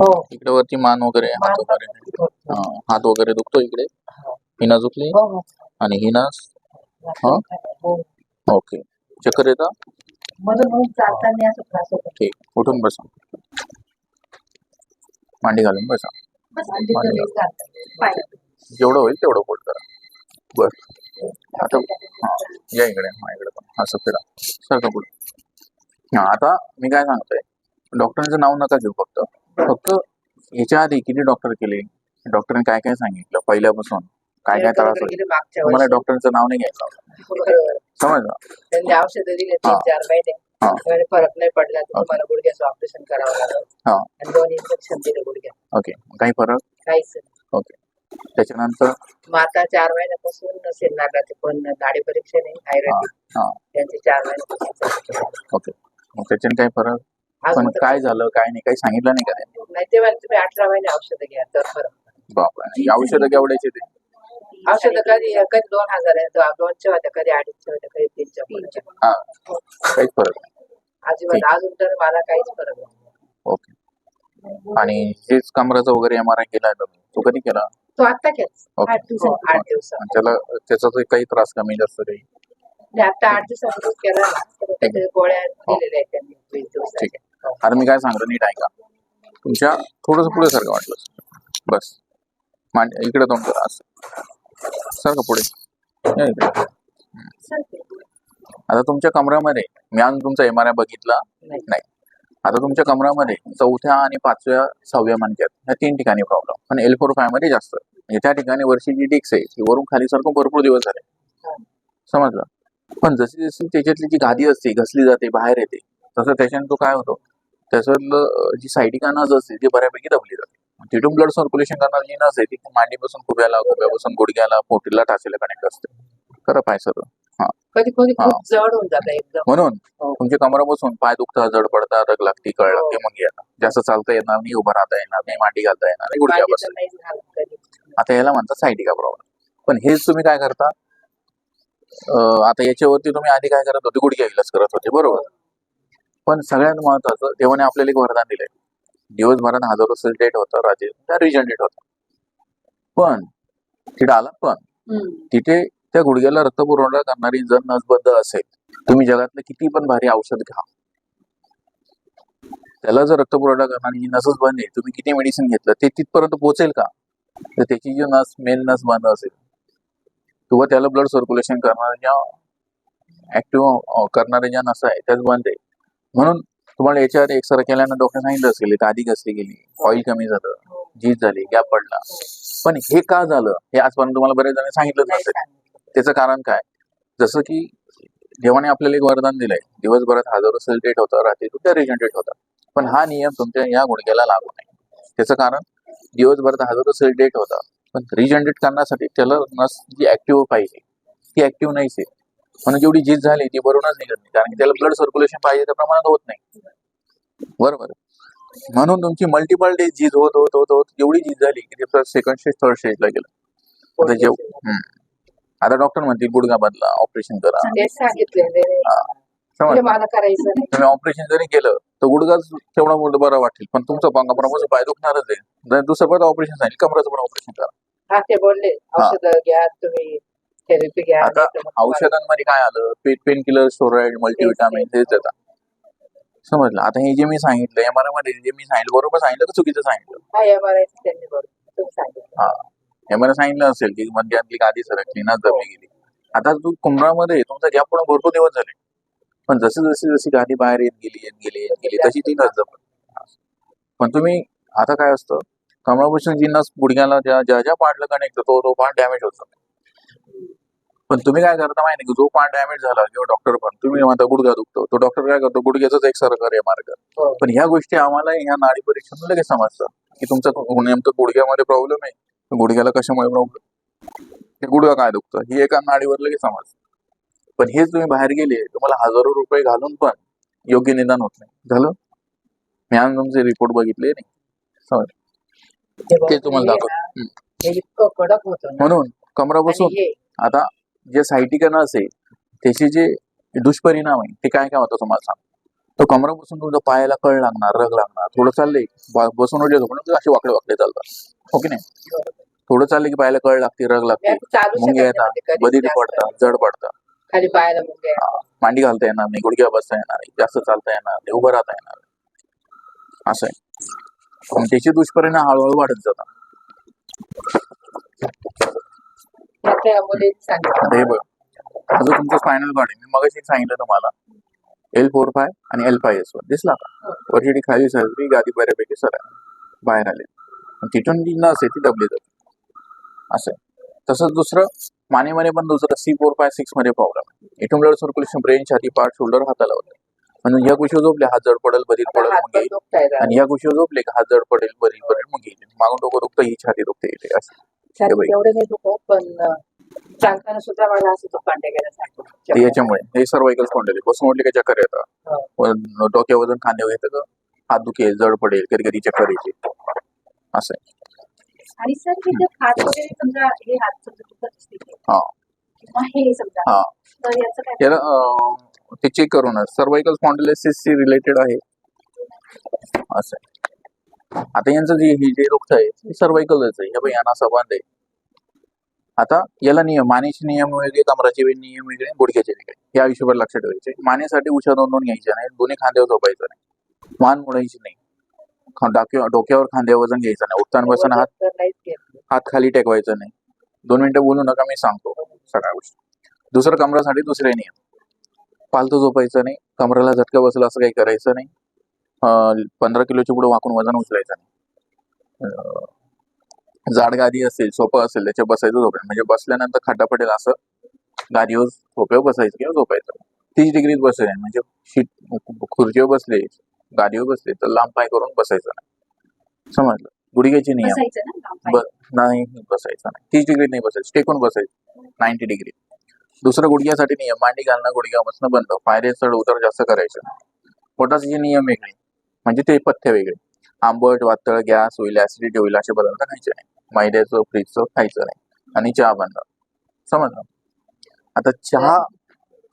हो. इकडे वरती मान वगैरे हात वगैरे. हा, हात वगैरे दुखतो इकडे? ही. नस दुखली? हो हो. आणि ही नस हा? हो? ओके. चक्कर येतं? मधून मधून चालताना असं त्रास होतो. ठीक. उठून बसा. मांडी घालून बसा. पाय. जेवढं होईल तेवढं पोट करा. बर. आता हा. या इकडे हा इकडे पण. असं फिरा. सारखं पुढे हा आता मी काय सांगतोय? डॉक्टरांचं नाव नका घेऊ फक्त. फक्त ह्याच्या आधी किती डॉक्टर केले? डॉक्टरने काय काय सांगितलं पहिल्यापासून? काय काय त्रास वर्षी. डॉक्टरचं नाव नाही घ्यायचं. समजलं? त्यांनी औषधं दिले. तीन चार महिने. हा. फरक नाही पडला. तर तुम्हाला गुडघ्याचं ऑपरेशन करावं लागलं. हा. आणि दोन इंजेक्शन दिले ओके. काही फरक? काहीच नाही. ओके. त्याच्यानंतर? मग आता चार महिन्यापासून नसेल लागला ते पण नाडी परीक्षा नाही हा. थायरॉइड हा. त्यांचे चार महिन्यापासून चालू मग त्याच्याने काही फरक? पण काय झालं काय नाही काही सांगितलं नाही का त्यांनी? नाही तुम्ही अठरा महिने औषधं घ्या तर बापरे ही औषधं केवढ्याचे ते औषधं कधी कधी दोन हजार आहे दो- दोनशे होत्या कधी अडीचशे होत्या कधी तीनशे होत्या. हा काहीच फरक नाही. अजिबात अजून तर मला काहीच फरक नाही. ओके. आणि हेच कमराचा वगैरे एम आर आय केला तो कधी केला? तो आता. आठ दिवसात आठ दिवसात आणि त्याला त्याचा काही त्रास कमी जास्त काही? आता आठ दिवसापूर्वी केला ना. तर त्याच्या गोळ्या दिलेल्या आहेत त्यांनी वीस दिवसाच्या. हो. आता मी काय सांगतो नीट ऐका. तुमच्या थोडस पुढे सारखं वाटलं. बस. मांड इकडे तोंड करा असं. सारखं पुढे. आता तुमच्या कमरामध्ये मी आज तुमचा एम आर आय बघितला नाही. आता तुमच्या कमरामध्ये चौथ्या आणि पाचव्या सहाव्या मानक्यात ह्या तीन ठिकाणी प्रॉब्लेम पण एल फोर फायमध्ये जास्त. म्हणजे त्या ठिकाणी वरची जी डिक्स आहे ती वरून खाली सारखं भरपूर दिवस झाले. समजलं? पण जशी जशी त्याच्यातली जी गादी असते घसली जाते बाहेर येते तसं त्याच्याने तो काय होतो? त्याच्यातलं जी सायटिका नस असते ती बऱ्यापैकी दबली जाते. तिथून ब्लड सर्क्युलेशन करणारी जी नस आहे ती मांडीपासून खुब्याला खुब्यापासून गुडघ्याला पोटीला टाचेला कनेक्ट असते. खरं पाय सर. कधी कधी. खूप जड होऊन जातं एकदम. म्हणून हो. तुमची कमरापासून पाय दुखतात जड पडतात रग लागती कळ लागते. मग येणार जास्त चालता येणार नाही उभं राहता येणार नाही मांडी घालता येणार नाही कधी. आता याला म्हणतात सायटिका प्रॉब्लेम पण हेच तुम्ही काय करता? आता याच्यावरती तुम्ही आधी काय करत होते? गुडघ्या इलाज करत होते बरोबर? पण सगळ्यात महत्वाचं देवाने आपल्याला एक वरदान दिलंय. दिवसभरात हजारो सेल डेट होतं रिजन डेट होता पण तिथे आला पण तिथे त्या गुडघ्याला रक्तपुरवठा करणारी जर नसबद्ध असेल तुम्ही जगातलं किती पण भारी औषध घ्या. त्याला जर रक्तपुरवठा करणारी जी नसच बंद आहे तुम्ही किती मेडिसिन घेतलं ते तिथपर्यंत पोहोचेल का? तर त्याची जी नस मेन नस बंद असेल किंवा त्याला ब्लड सर्क्युलेशन करणाऱ्या ज्या ऍक्टिव्ह करणाऱ्या ज्या नसा आहे त्याच बंद आहे. म्हणून तुम्हाला याच्यावर एक्सरे केल्यानं डॉक्टर सांगितलं असेल तर आधी घसली गेली? ऑइल कमी झालं झीज झाली गॅप पडला. पण हे का झालं? हे आजपर्यंत तुम्हाला बरेच जण सांगितलंच नसेल त्याचं कारण काय? जसं की देवाने आपल्याला एक वरदान दिलंय. दिवसभरात हजारो सेल डेट होतं रात्री त्या रिजनरेट होतं पण हा नियम तुमच्या या गुडघ्याला लागू नाही त्याचं कारण दिवसभरात हजारो सेल डेट होता पण रिजनरेट करण्यासाठी त्याला नस जी ऍक्टिव्ह पाहिजे ती ऍक्टिव्ह नाहीच आहे. म्हणून जेवढी झीज झाली ती भरूनच निघत नाही. कारण की त्याला ब्लड सर्क्युलेशन पाहिजे त्या प्रमाणात होत नाही. बरोबर. म्हणून तुमची मल्टिपल डेज झीज होत होत होत होत एवढी झीज झाली की ते सेकंड स्टेज थर्ड स्टेजला गेलं. आता जेव. आता डॉक्टर म्हणतील गुडघा बदला ऑपरेशन करा. म्हणजे तुम्ही ऑपरेशन जरी केलं तर गुडघाच तेवढा मोठं बरं वाटेल. पण तुमचं पंगाप्रमाणे पाय दुखणारच आहे. दुसरं पण ऑपरेशन सांगितलं कमराचं पण ऑपरेशन करा. ते बोलले. औषध घ्या तुम्ही. थेरपी घ्या आता औषधांमध्ये काय आलं? Pain pain killer steroid multivitamin हेच येतात समजलं? आता हे जे मी सांगितलं एम आरमध्ये जे मी सांगितलं बरोबर सांगितलं का चुकीचं सांगितलं? हा एम त्यांनी तुम्ही सांगितलं. हा. असेल की मध्यातली गादी सरकली ना दबली गेली. आता तू कुंभरामध्ये तुमचा गॅप पण भरपूर दिवस झाले पण जशी जशी जशी गादी बाहेर येत गेली येत गेली येत गेली तशी ती नस जपत पण तुम्ही आता काय असतं? कमरापासून जी नस गुडघ्याला ज्या ज्या ज्या पार्टला कनेक्ट तो तो पार्ट डॅमेज होतो पण तुम्ही काय करता माहिती की? जो पार्ट डॅमेज झाला किंवा डॉक्टर पण तुम्ही म्हणता गुडघा दुखतो. तो डॉक्टर काय करतो? गुडघ्याचाच एक सरकार आर कर हो. पण ह्या गोष्टी आम्हाला ह्या नाडी परीक्षेतून लगेच समजतं की तुमचा नेमकं गुडघ्यामध्ये प्रॉब्लेम आहे. गुडघ्याला कशामुळे प्रॉब्लेम ते गुडघा काय दुखतं? ही एका नाडीवर लगेच समजतं. पण हेच तुम्ही बाहेर गेले तुम्हाला हजारो रुपये घालून पण योग्य निदान होत नाही. झालं? मी आज तुमचे रिपोर्ट बघितले नाही. समज ते तुम्हाला हे दाखव. ना, हे इतकं कडक होतं ना. म्हणून कमरापासून आणि हे आता जे नस आहे त्याचे जे दुष्परिणाम आहे ते काय काय होतं तुम्हाला सांग? तो कमरा बसून तुमच्या पायाला कळ लागणार रग लागणार थोडं चाललंय बसून उठले झोपून असे वाकडे वाकडे चालतात. हो की नाही? थोडं चाललं की पायाला कळ लागते रग लागते मुंगे येतात जास्त. पडतात जड पडतात. खाली पायाला हा, मांडी घालता येणार नाही गुडघ्या बसता येणार नाही जास्त चालता येणार नाही उभं राहता येणार असं आहे. त्याचे दुष्परिणाम हळूहळू वाढत जातात. सांगितलं. हे बघ. जो तुमचा स्पायनल कॉर्ड आहे. मी मगाशी एक सांगितलं तुम्हाला. एल फोर फाय आणि एल फाय एस वन दिसला का वरची खाली सरली गादी बऱ्यापैकी सर बाहेर आले. तिथून जी नस आहे ती दबली जाते. असं तसंच दुसरं मानेमध्ये पण दुसरं सी फोर फाय सिक्समध्ये प्रॉब्लेम आहे. इथून ब्लड सर्क्युलेशन ब्रेन छाती पार्ट शोल्डर हाताला होते. म्हणजे या गोष्टी झोपले हात जड पडेल आता पडेल मग. येईल. आणि या गोष्टी झोपले का हात जड पडेल बधीर पडेल मग. येईल मागून डोकं दुखतं ही छाती दुखते येते असं. एवढं नाही दुखत पण अं, चालताना सुद्धा मला असं दुखांडे ते गेल्यासारखं याच्यामुळे हे सर्वाइकल स्पॉन्डल बसून उठले का चक्कर येतात डोक्या वजन येतं का? हात दुखेल जड पडेल कधी कधी चक्कर येते असं आहे. आणि सर हे जर हात वगैरे समजा हे हात समजा दुखत असतील किंवा हे समजा. तर याचं काय? याला अं, ते चेक करूनच सर्वाइकल स्पॉन्डिलोसिस शी रिलेटेड आहे. असं आता यांचं जे हे जे रोग आहे ते सर्वाइकलच आहे. हे यांना संबंध आहे. आता याला नियम मानेचे नियम वेगळे कमराचे नियम वेगळे गुडघ्याचे वेगळे. हे आयुष्यभर लक्षात ठेवायचे. मानेसाठी उशा दोन दोन घ्यायच्या नाही. दोन्ही खांद्यावर झोपायचं नाही. मान मोडायची नाही. डोक्यावर खांद्यावर वजन घ्यायचं नाही. उठताना बसताना हात. हात खाली टेकवायचा नाही. दोन मिनिटं बोलू नका मी सांगतो सगळ्या गोष्टी. दुसरं कमरासाठी दुसरे नियम. पालतो झोपायचं नाही. कमरेला झटका बसला असं काही करायचं नाही. पंधरा किलोच्या पुढे वाकून वजन उचलायचं नाही. अं, जाड गादी असेल सोपं असेल त्याच्या बसायचं झोपायचं म्हणजे बसल्यानंतर खाटा पडेल असं गादीवर सोप्यावर बसायचं किंवा झोपायचं. तीस डिग्रीत बसायचं म्हणजे शीट खुर्चीवर बसले गादीवर बसले तर लांब पाय करून बसायचं नाही. समजलं? गुडघ्याचे नियम. नाही बसायचं नाही. तीस डिग्री नाही बसायचं. टेकून बसायचं. नाईन्टी डिग्री दुसरं गुडघ्यासाठी नियम. मांडी घालणं गुडघ्यापासून बंद. पायरे चढ उतर जास्त करायचं पोटाचे नियम वेगळे. म्हणजे ते पथ्य वेगळे. आंबट वातळ गॅस होईल ऍसिडिटी होईल असे पदार्थ खायचे नाही. मैद्याचं फ्रीजचं खायचं नाही. आणि चहा बंद समजलं? आता चहा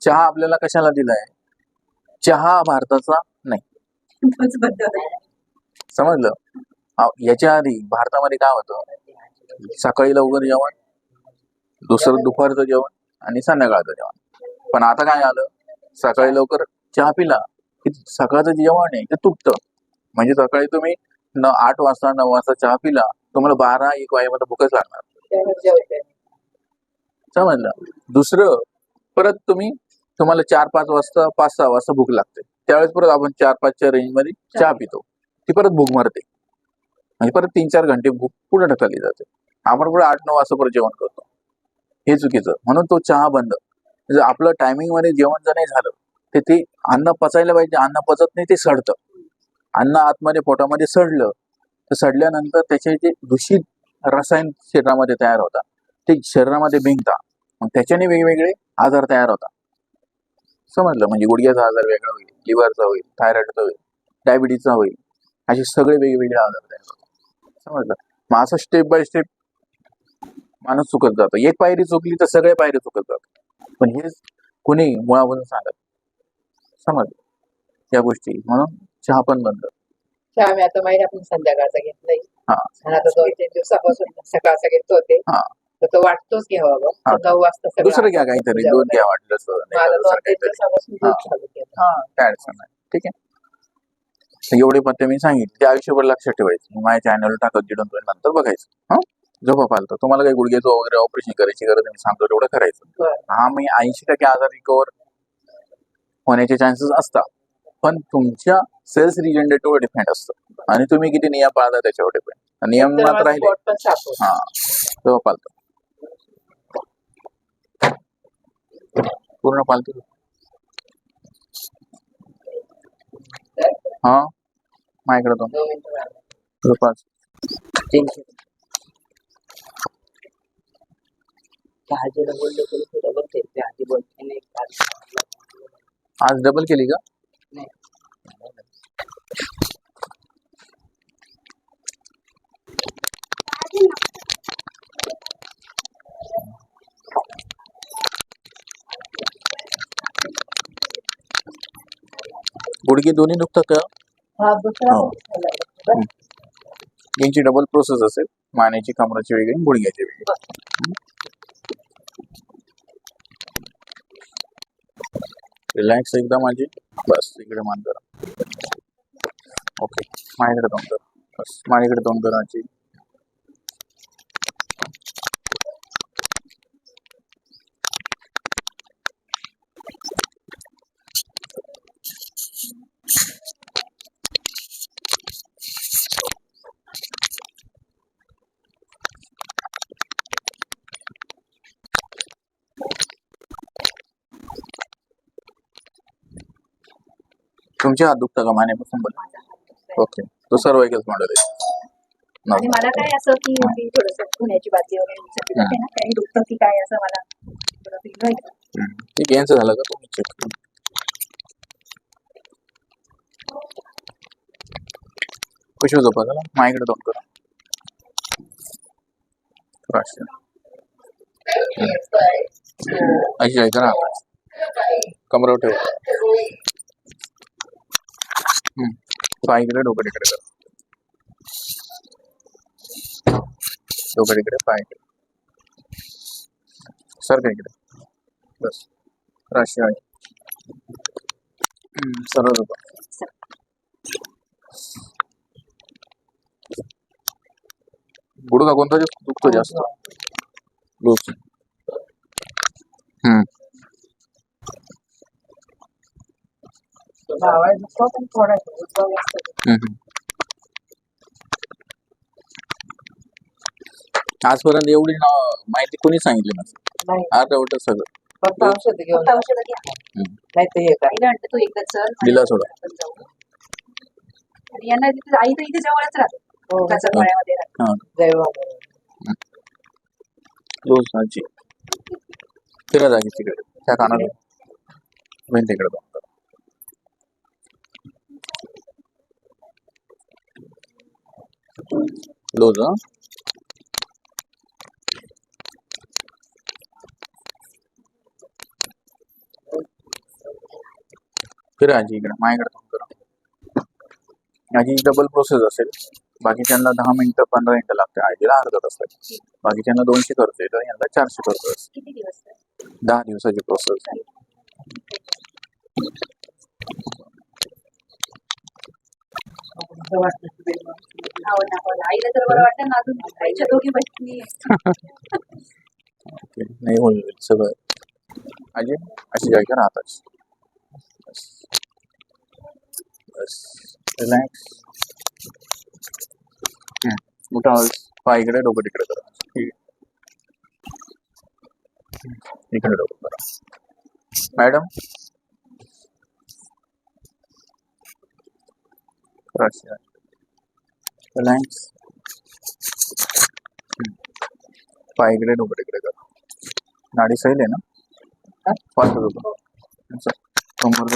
चहा आपल्याला कशाला दिलाय? चहा भारताचा नाही. समजलं? याच्या आधी भारतामध्ये काय होतं? सकाळी लवकर जेवण दुसरं दुपारचं जेवण आणि संध्याकाळचं जेवण. पण आता काय आलं? सकाळी लवकर चहा पिला. सकाळचं जेवण आहे ते तुटतं. म्हणजे सकाळी तुम्ही न आठ वाजता नऊ वाजता चहा पिला तुम्हाला बारा एक वाजेमध्ये भूकच लागणार. समजलं? दुसरं परत तुम्ही तुम्हाला चार पाच वाजता पाच सहा वाजता भूक लागते. त्यावेळेस परत आपण चार पाचच्या रेंजमध्ये चहा पितो. ती परत भूक मरते. म्हणजे परत तीन चार घंटे भूक पुढे ढकलली जाते. आपण पुढे आठ नऊ वाजता परत जेवण करतो. हे चुकीचं. म्हणून तो चहा बंद. आपलं टायमिंगमध्ये जेवण जर नाही झालं ते ते अन्न पचायला पाहिजे. अन्न पचत नाही ते सडतं. अन्न आतमध्ये पोटामध्ये सडलं तर सडल्यानंतर त्याचे जे दूषित रसायन शरीरामध्ये तयार होतात. ते शरीरामध्ये भिंगतात. मग त्याच्याने वेगवेगळे आजार तयार होतात. समजलं? म्हणजे गुडघ्याचा आजार वेगळा होईल लिव्हरचा होईल थायरॉइडचा होईल डायबिटीजचा होईल. असे सगळे वेगवेगळे आजार तयार होतात. समजलं? मग असं स्टेप बाय स्टेप माणूस चुकत जातो. एक पायरी चुकली तर सगळे पायरी चुकत जातात. पण हेच कोणी मुळावरून सांगत समजलं या गोष्टी. म्हणून चहा पण बंद. चहा आम्ही आता महिन्यातून संध्याकाळचा घेतलाय. हा. आणि आता दोन तीन दिवसापासून सकाळचा घेत होते हा. तर तो वाटतोच घ्यावा. हा. नऊ वाजता सगळं दुसरं घ्या काहीतरी दूध घ्या वाटलं असं नाही मला तर दोन दुसरं तीन काहीतरी. दिवसापासून हा. दूध चालू केलं. हा काय अडचण नाही. ठीक आहे. एवढे पत्ते मी सांगितले. ते आयुष्यभर लक्षात ठेवायचे. मी माझ्या चॅनल टाकत जिडून तुम्ही नंतर बघायचं. हा? झोपा पालतो तुम्हाला काही गुडघ्याचं वगैरे ऑपरेशन करायची गरज नाही मी सांगतो तेवढं करायचं. हा मी ऐंशी टक्के आजार रिकवर होण्याचे चान्सेस असतात. पण तुमच्या सेल्स रिजनरेटिव्ह डिपेंड असतं. आणि तुम्ही किती नियम पाळता त्याच्यावर डिपेंड नियम तर मात्र राहिले. हा. तेव्हा पालतो. पूर्ण पालतो. हा. माझ्याकडे दोन पाच. ते ते बोलते नाही आज डबल केली का? गुडघे दोन्ही दुखतात का? हा. यांची डबल प्रोसेस असेल. मानेची कमराची वेगळी गुडघ्याची वेगळी. रिलॅक्स एकदम माझी. बस इकडे मान करा ओके माझ्याकडे तोंड कर बस माझ्याकडे तोंड करायची तुमचे हात दुखता का मानेपासून बोला. ओके तो सर्व एकच मॉडेल आहे. आणि मला काय असं की मी थोडस पुण्याची बाजी वगैरे विचारली जाते ना काही दुखतं की काय असं मला थोडं फील व्हायचं हम्म. ठीक यांचं झालं का? तुम्ही चेक झोपा झाला माझ्याकडे तोंड करा. अशी आहे करा कमरावर ठेव. पाय इकडे डोकं इकडे करा. डोकं इकडे पाय इकडे सारखं इकडे. बस. राशी आहे. सरळ झोपा गुडघा कोणता? दुखतो जास्त. लूज हम्म. पण थोडा उद्भव असतो. आजपर्यंत एवढी नाव माहिती कोणी सांगितली नसेल? नाही. अर्धवट सगळं. फक्त औषध घेऊन फक्त औषधं घ्या. हम्म. नाही हे काय? आईला तू एकदा चल. आणि दिला सोडा. आपण जाऊ. आणि यांना तिथे आई तर इथे जवळच राहते. हो, राहते. हा. जैव फिरा जागी तिकडे. त्या कानाला मेन तिकडे बघ. लूज फिरा आजी इकडे माझ्याकडे तोंड करा। आजी डबल प्रोसेस असेल बाकीच्यांना दहा मिनिटं पंधरा मिनिटं लागते आजीला अर्धा तास लागते बाकीच्यांना दोनशे खर्च येतो यांना चारशे तर? दहा दिवसाची प्रोसेस आईला तर बरं वाटतं ना अजून आईच्या दोघी बहिणी. ओके नाही होईल सगळं. आजी अशी जागा राहतात बस. रिलॅक्स. उठा पाय इकडे डोकं तिकडे करा. इकडे डोकं करा. मॅडम? पाय इकडे डोकं तिकडे करा. नाडी सैल आहे ना? पाच डोकं कंबर